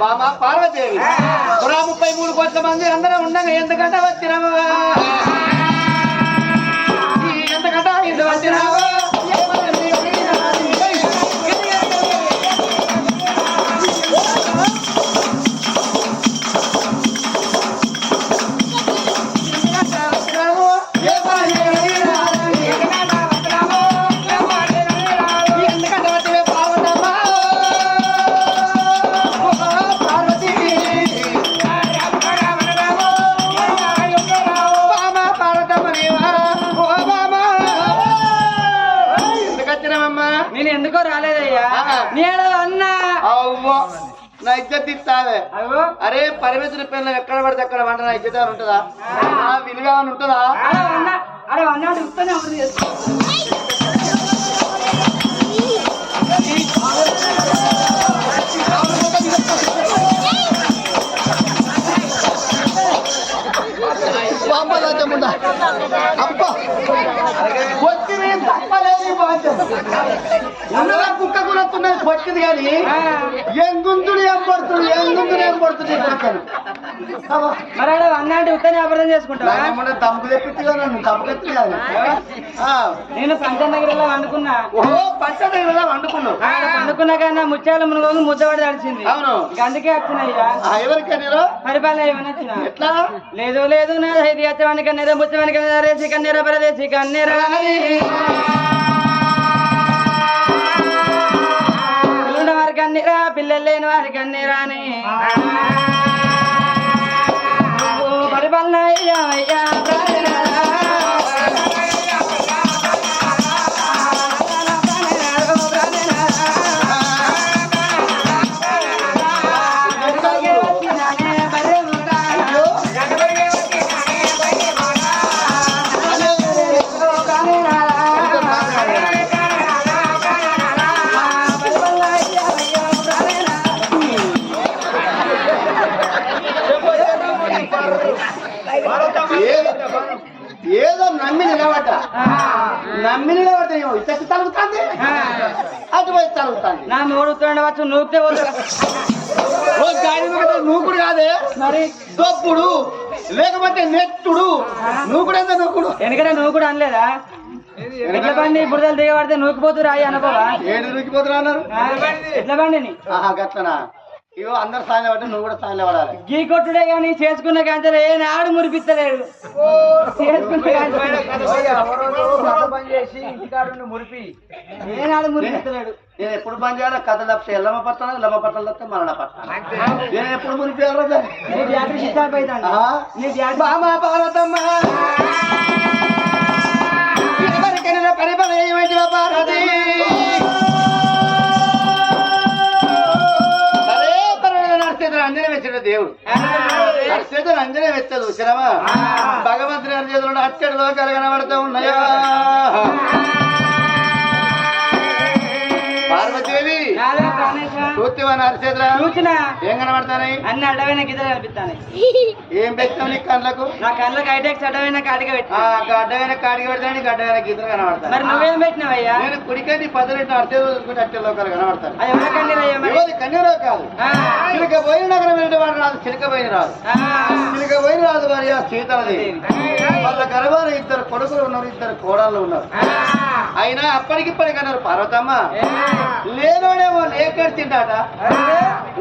బామా పార్వతీదేవి. పురా ముప్పై మూడు కోట్ల మంది అందరం ఉండగా. ఎందుకంటే వచ్చినాము ఎందుకంటే ఇది వచ్చినాము పరమేశ్వరి పిల్లలు ఎక్కడ పడితే అక్కడ వంట నా అని ఉంటుందా? విలువ అని ఉంటుందా? అరే అన్నాడు చేస్తా అబ్బా! తప్పలేదు కుక్క కానీ ఏం పడుతుంది ఏం పడుతుంది కొడుకని మరి ఆడ అన్నాడు ఉత్తనే అబద్ధం చేసుకుంటావా? తమ్ముకు తెప్పించుగా నన్ను. కాదు నేను దగ్గర వండుకున్నా? ఓహో ఇలా వండుకున్నావు? కానీ ముత్యాలు మునుగోలు ముద్దవాడి తడిచింది అవును. అందుకే వచ్చినాయ్యా ఆ, ఎవరికి నీరు పరిపాలన ఏమైనా ఎట్లా? లేదు లేదు నా అచ్చవాని కన్నీరా ముచ్చవాని కన్నీరా రేసి కన్నీరా పరదేశి కన్నీరా పిల్లల వారి కన్నీరా పిల్లలు లేని వారి కన్నీరా ఏదో నమ్మి నిలబడ్డ. నమ్మి నిలబడ్డ ఇచ్చ తలుగుతుంది అటు పోయి తలుగుతుంది నా మూడు వచ్చు ఓ గాడి నూకుడు కాదే. మరి? దొప్పుడు లేకపోతే నెట్టుడు. నూకుడు ఎంత నూకుడు? ఎందుకంటే నువ్వు కూడా అనలేదా? ఎట్ల బండి? బురదలు దిగబడితే నూకిపోతూ రాయి అనుకోవా ఏడు నూకిపోతున్నా అన్నారు? ఎట్ల బండిని? గట్లనా? ఇగో అందరు సాయం పట్టి నువ్వు కూడా సాయం పడాలి. గీ కొట్టుడే కానీ చేసుకున్న కాంచెలు ఏ నాడు మురిపిస్తలేడు. చేసుకున్న కాంచెలు ఏ నాడు మురిపిస్తలేడు. నేను ఎప్పుడు పని చేయాలి? కథ తప్పితే ఎల్లమ్మ పట్టాను ఎల్లమ్మ పట్టాలు తప్పితే మరణ నేను ఎప్పుడు బ్యాటరీ బామా ఎవరికైనా పరిపాలన ఏమైంది పార్వతి దేవుడు. నడిచేది అంజనే వెచ్చదు శ్రమ భగవంతుని చేతులు అచ్చడి లోకాలు కనబడుతూ ఉన్నాయా? చూస్తేవా చూచిన ఏం కనబడతాయి అన్ని అడ్డమైన గిద్దలు కనిపిస్తాను. ఏం పెట్టావు నీ కళ్ళకు? నా కళ్ళకి హైటెక్స్ అడ్డమైన కాటిగా పెట్టి ఆ గడ్డమైన కాడికి పెడతాను గడ్డమైన గీతలు కనబడతాయి. మరి నువ్వేం పెట్టినావయ్యా? నేను కుడికండి పదరెట్టు అర్థం చూసుకుంటే అట్టే లోకాలు కనబడతాను అది మరి? కన్నీరో కాదు. చిలక పోయిన నగరం వాడు రాదు చిలక పోయిన రాదు చిలక పోయిన రాదు మరి ఆ సీతలది. వాళ్ళ గర్భాలు ఇద్దరు కొడుకులు ఉన్నారు ఇద్దరు కోడళ్ళు ఉన్నారు. అయినా అప్పటికిప్పటికి అన్నారు పార్వతమ్మ లేనోడేమో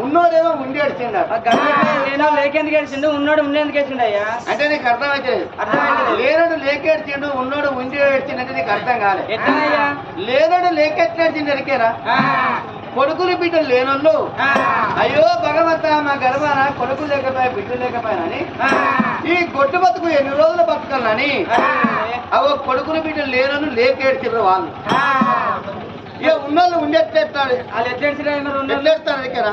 ఉన్నోడేమో ఉండి గర్భవతి లేనో లేకెందుకు ఏడ్చిండు? ఉన్నోడు ఉండేందుకు ఏడ్చిండు అయ్యా అంటే నీకు అర్థమైతే. లేనోడు లేకేడ్చిండు ఉన్నోడు ఉండి ఏడ్చిండంటే నీకు అర్థం కాలే. ఎట్లనయ్యా లేనోడు లేకెట్లేడ్చిండు ఎరికేరా? కొడుకులు బిడ్డలు లేనోళ్ళు? అయ్యో భగవంత మా గర్భాన కొడుకు లేకపోయా బిడ్డలు లేకపోయానని ఈ గొడ్డు బతుకు ఎన్ని రోజులు బతకాలని అవో కొడుకులు బిడ్డలు లేనోళ్ళు లేకేడ్చిర్రు వాళ్ళు. ఇక ఉన్నోళ్ళు ఉండేట్లేస్తాడు వాళ్ళు ఎట్లా ఏడ్చిర్రు మరి ఉన్నోళ్ళు? ఎట్లేస్తారు ఇక్కడ?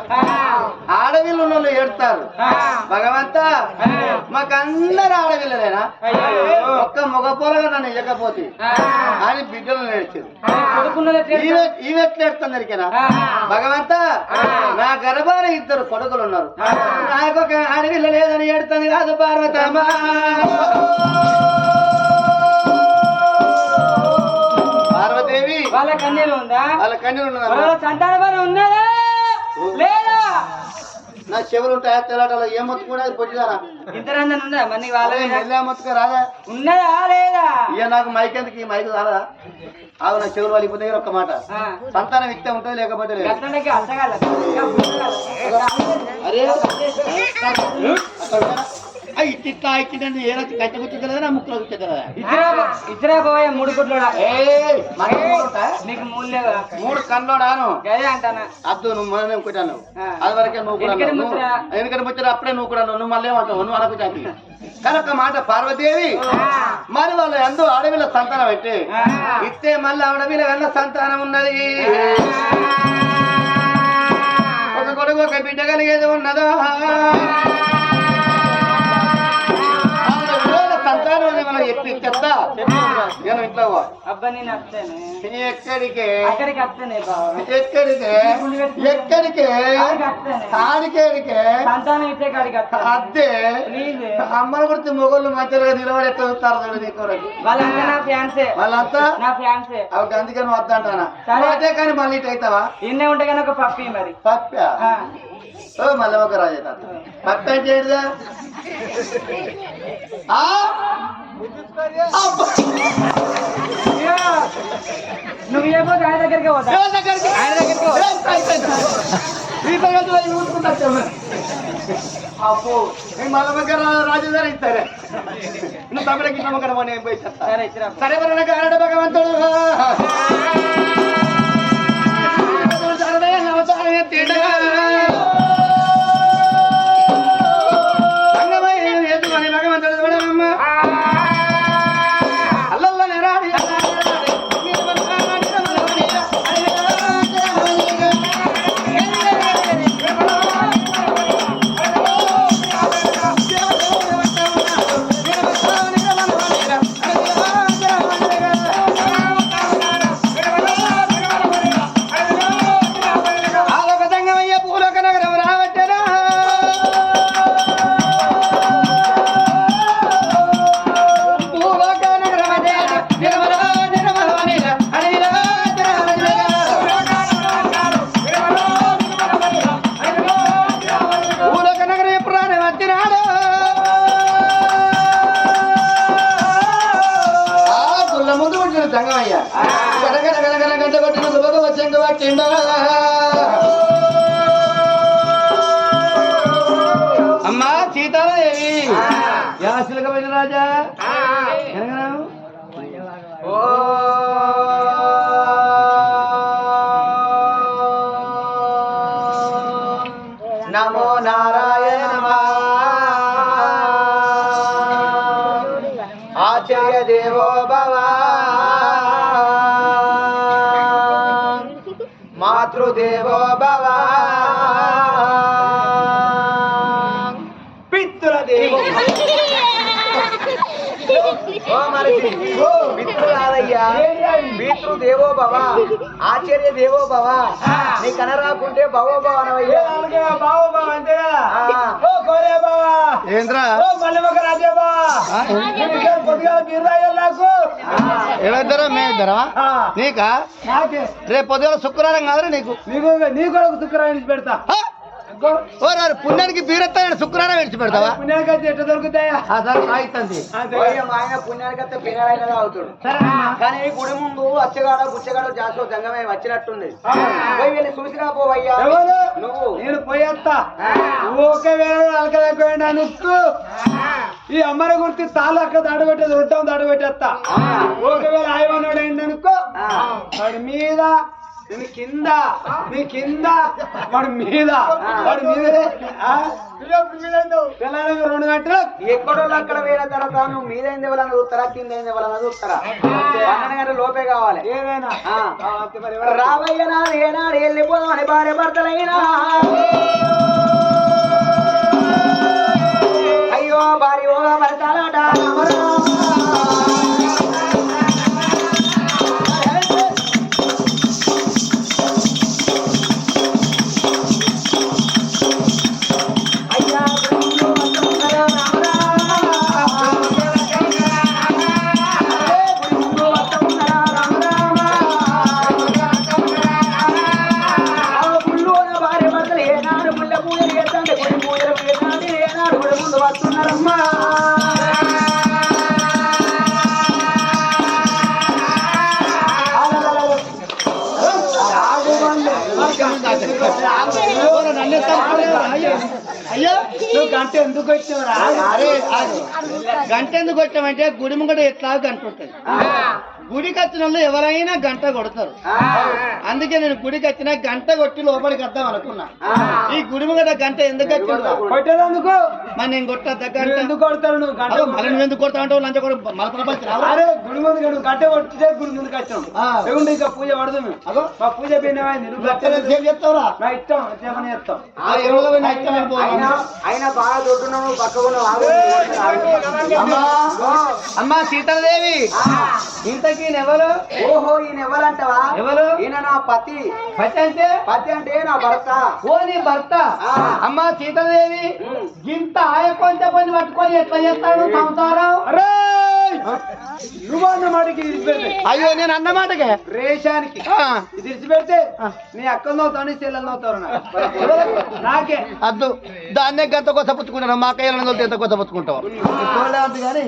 ఆడవిళ్ళు ఉన్నోళ్ళు ఏడుతారు. భగవంత. మాకందరు ఆడవిల్లలేనా అయ్యో. ఒక్క మగ పొలగా నన్ను ఇవ్వకపోతే అని బిడ్డలు నేర్చింది ఆ, కొడుకున్నోళ్ళు ఎట్లా ఏడ్చారు? ఈమె ఎట్లా ఎడుతుంది ఎరికేనా భగవంత నా గర్భాన ఇద్దరు కొడుకులు ఉన్నారు. నాకు ఒక ఆడవిల్ల లేదని ఏడుతుంది కాదు పార్వతమ్మ. వాళ్ళ కన్నీరు ఉందా? వాళ్ళ కన్నీరు వాళ్ళ సంతాన బలం ఉన్నదా? లేదా? నా చెవులు ఉంటాయా తెల్లటలో? ఏ మొత్తం కూడా అది పొట్టిదారా ఇంతరందన ఉందా? మరి వాళ్ళ మొత్తుగా రాదా? ఉన్నదా? లేదా? ఇక నాకు మైక్ ఎందుకు? ఈ మైక్ రాదా? ఆవు నా చెవులు వాళ్ళిపోతే ఒక్క మాట. సంతానం ఇస్తే ఉంటుంది లేకపోతే లేదు? అరే. ఇట్టి ఇట్లా ఇట్టింటే ఏ రాత్రి కట్టె కూర్చుంటుందా నా ముక్కులో కూర్చుంటుందా ఇద్దరా పోయే మూడు ఉంటాయా? నీకు మూడు మూడు కన్నోడాను గదే అంటానా? అద్దు నువ్వు మనం కొట్టాను. అది వరకే నువ్వు కూడా ఎందుకని ముచ్చట అప్పుడే నువ్వు కూడా. నువ్వు మళ్ళీ ఏమంటావు? నువ్వు అనకు చాపి. కానీ ఒక మాట పార్వతీదేవి మరి వాళ్ళ ఎందు అడవిలో సంతానం పెట్టి. ఇస్తే మళ్ళీ అడవిలో వెళ్ళ సంతానం ఉన్నది. ఒక కొడుకు ఒక బిడ్డ కలిగేది ఉన్నదా. చెప్తా? నేను ఇంట్లో పో. అబ్బా నేను వస్తాను ఎక్కడికే? అక్కడికి వస్తానే బావ. ఎక్కడికే? ఎక్కడికే? ఆడికి వస్తానే కాడికేడికే? సంతానం ఇచ్చే కాడికి వస్తాను అద్దే ప్లీజ్ అమ్మని గురించి మొగోళ్ళు మంచిగా నిలబడి ఎట్లా చూస్తారు చూడు నీ కొరకు వాళ్ళంతా నా ఫ్యాన్సే. వాళ్ళంతా నా ఫ్యాన్సే. అవి అందుకే నువ్వు వద్దంటానా. అదే కానీ మళ్ళీ ఇటు అవుతావా ఇన్నే ఉంటే కానీ ఒక పప్పి మరి. పప్పా. ఓ మళ్ళీ ఒక రాజే తాత పప్ప అంటే ఏంటిదా ఆ? నువ్వు ఏపోతే ఆయన దగ్గరికి పోతా ఎవరి దగ్గరికి? ఆయన దగ్గరికి పో. ఏ, అయిపోయింది. ఈ తరగతి ఇస్తారే నువ్వు తమిళకి నేను పోయి చెప్తా సరే మరి భగవంతుడు అవతారం యాసిలకమైన రాజా? ఎనగనావు? ఓ. నమో నారాయణ ఆచార్య దేవో భవ. మాతృదేవో భవ. పితృ దేవో భవ ఆచార్య దేవో భవ నీ కనరాకుంటే భవో భవ అనవయ్యా బావు బావ అంతేగా ఆ. ఓ కోరే బావా ఏంద్రా? ఓ మల్లెమొక్క రాజే బావా నీకేం కొద్దిగా నాకు. ఏమిద్దరా నీకా? నాకే. రేపు పొద్దున శుక్రవారం కాదురా నీకు. నీకు నీ కూడా ఒక శుక్రవారం పెడతా. హ! ఓ రారు పుణ్యానికి బీరెత్తాను శుక్రవారం విడిచి పెడతావా? పుణ్యానికి ఎట్ట దొరుకుతాయా? సార్ మా ఆయన పుణ్యానికి పిల్లలైనా అవుతాడు కానీ గుడి ముందు అచ్చగాడ గుచ్చగాడ జాసో జంగమే వచ్చినట్టుంది. పోయి వెళ్ళి చూసిరా పోవయ్యా. ఎవరు? నువ్వు. నేను పోయేస్తా ఓకే వేరే అలకలేకపోయినా నువ్వు? ఈ అమ్మని గుర్తి తాళ్ళు అక్కడ దాడబెట్టేది ఉంటాం దాడబెట్టేస్తా ఒకవేళ ఆయమన్నాడు ఏంటనుకో వాడి మీద నీ కింద నీ కింద వాడి మీద వాడి మీదనే ఆ? పిల్లలకి రెండు గంటలు ఎక్కడో అక్కడ వేరే తర్వాత నువ్వు మీదైంది ఎవరన్నా చూస్తారా కింద అయింది ఎవరన్నా చూస్తారా పన్నెండు గంటల లోపే కావాలి. ఏదైనా? రావయ్య నాడు ఏనాడు వెళ్ళిపోదామని భార్య భర్తలైనా. అయ్యో భార్య భర్తలాట గంట ఎందుకు వచ్చావురా అరే. గంట ఎందుకు కొట్టామంటే గుడి ముంగట ఎట్లా గంట ఉంటుంది గుడికి వచ్చిన వాళ్ళు ఎవరైనా గంట కొడతారు. అందుకే నేను గుడికి వచ్చిన గంట కొట్టి లోపలికి వద్దాం అనుకున్నా. ఈ గుడి ముంగట గంట ఎందుకు మరి నేను కొట్టద్దా గంట? ఎందుకు కొడతావు? నువ్వు గంట అదో మళ్ళీ నువ్వు ఎందుకు కొడతా అంటావు? లంచ కూడా? అరే గుడి ముందు నువ్వు గంట కొట్టితే గుడి ముందుకు వచ్చాం ఇంకా పూజ పడదు మేము. అగో. మా పూజ నువ్వు చెప్తావురా? నా ఇష్టం చెప్పని చెప్తాం. అయినా బాగా దొడ్డున్నావు. అమ్మా అమ్మా సీతాదేవి. ఇంతకీ ఎవరు? ఓహో ఈయన ఎవరంటావా? ఎవరు? ఈయన నా పతి. పచ్చి అంటే? పతి అంటే నా భర్త. ఓ నీ భర్త. అమ్మా సీతాదేవి ఉమ్. గింత ఆయ కొంచెం పని పట్టుకొని ఎట్లా చేస్తాడు సంసారం? అరే! నువ్వు అన్న మాటకి విడిచిపెడితే అయ్యో నేను అన్న మాటకే? రేషానికి. ఇది విడిచిపెడితే నీ అక్కలు నవ్వుతావు చెల్లెలు నవ్వుతారు నాకే. అద్దు దాన్నే గంత కొత్త పుచ్చుకుంటాను మా కయ్యాలను ఎంత కొత్త పుచ్చుకుంటావు? కానీ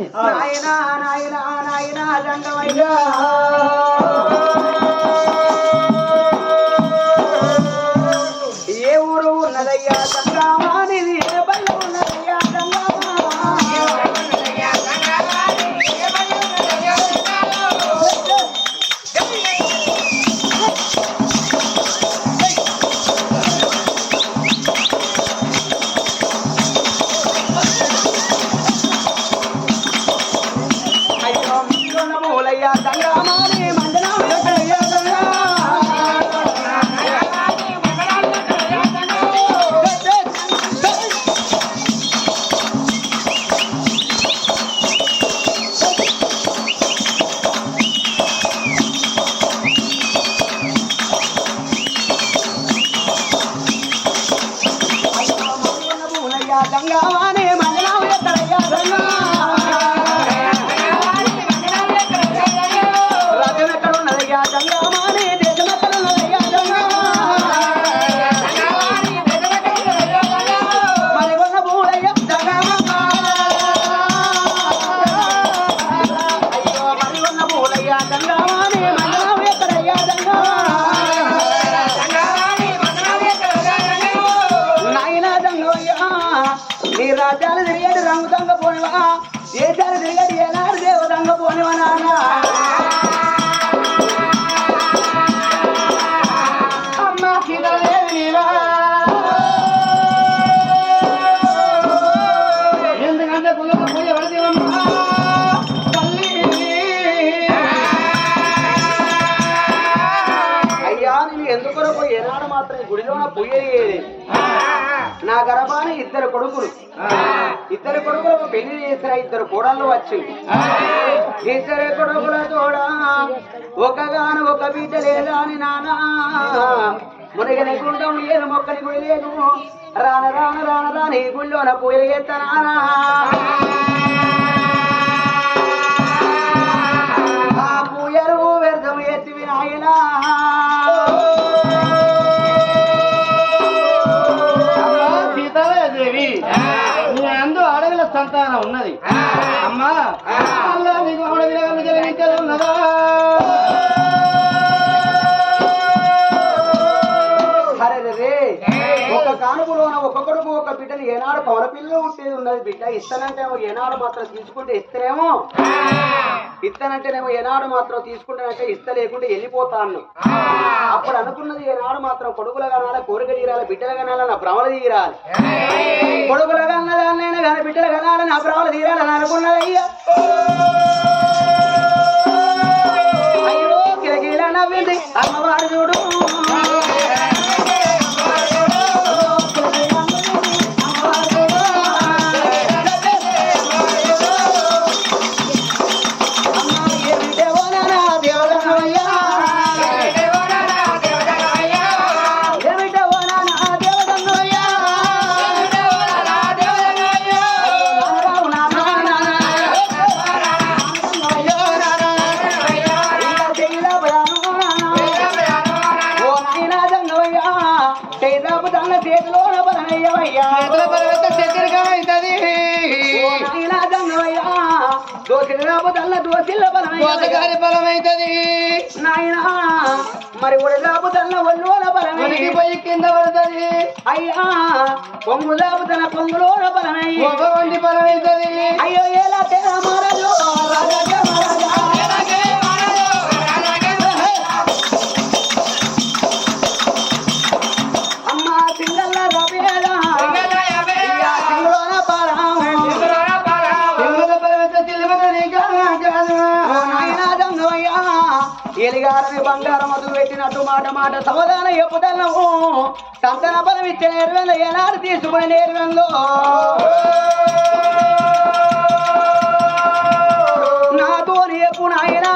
ఇద్దరు కొడుకులు. ఇద్దరు కొడుకులు పెళ్ళి చేసిన ఇద్దరు కోడళ్ళు వచ్చి ఇద్దరు కొడుకుల కూడా ఒకగాను ఒక బిడ్డ లేదా అని నానా. మునగని గుండం లేదు మొక్కని గుడి లేదు. రాన రాన రాన రాని ఈ గుళ్ళోన పూజలు చేస్తానా సంతానం ఉన్నది. అమ్మా అల్లా నీకు అడవిల జలవించలు ఉన్నదా? బిడ్డలు ఏనాడు పవన పిల్లలు ఉండేది ఉన్నది బిడ్డ. ఇస్తానంటేమో ఏనాడు మాత్రం తీసుకుంటే ఇస్తేనేమో? ఇస్తానంటేనేమో ఏనాడు మాత్రం తీసుకుంటానంటే ఇస్త లేకుంటే వెళ్ళిపోతాను అప్పుడు అనుకున్నది ఏనాడు మాత్రం కొడుకుల కనాలి కోరిక తీరాలి బిడ్డలు కనాలి నా భ్రమలు తీరాలి. కొడుకుల కన్నదాన్నైనా కానీ బిడ్డలు కనాలి నా భ్రమలు తీరాలని అనుకున్నది అయ్యా. అయ్యో కిలకిల నవ్వింది అమ్మవారు చూడు. రాముల చేతిలో బలనయ్యవయ్యా చక్కెరగా అవుతుంది. కోతగారి బలం అవుతుంది. నాయన మరి ఉడదాపు తల్ల ఒళ్ళోల బలం పోయి కింద పడుతుంది. అయ్యా పొంగు దాపు తన పొంగులోల బలం వంటి అయ్యో ఎలా తేరా మహారాజు బంగారం అదు పెట్టినట్టు మాట మాట సమాధానం చెప్పుదన్నము సంతన బలం ఇచ్చిన ఎరువేల ఏనాడు తీసుకుని నేర్వేలో నాతో ఎప్పుడు అయినా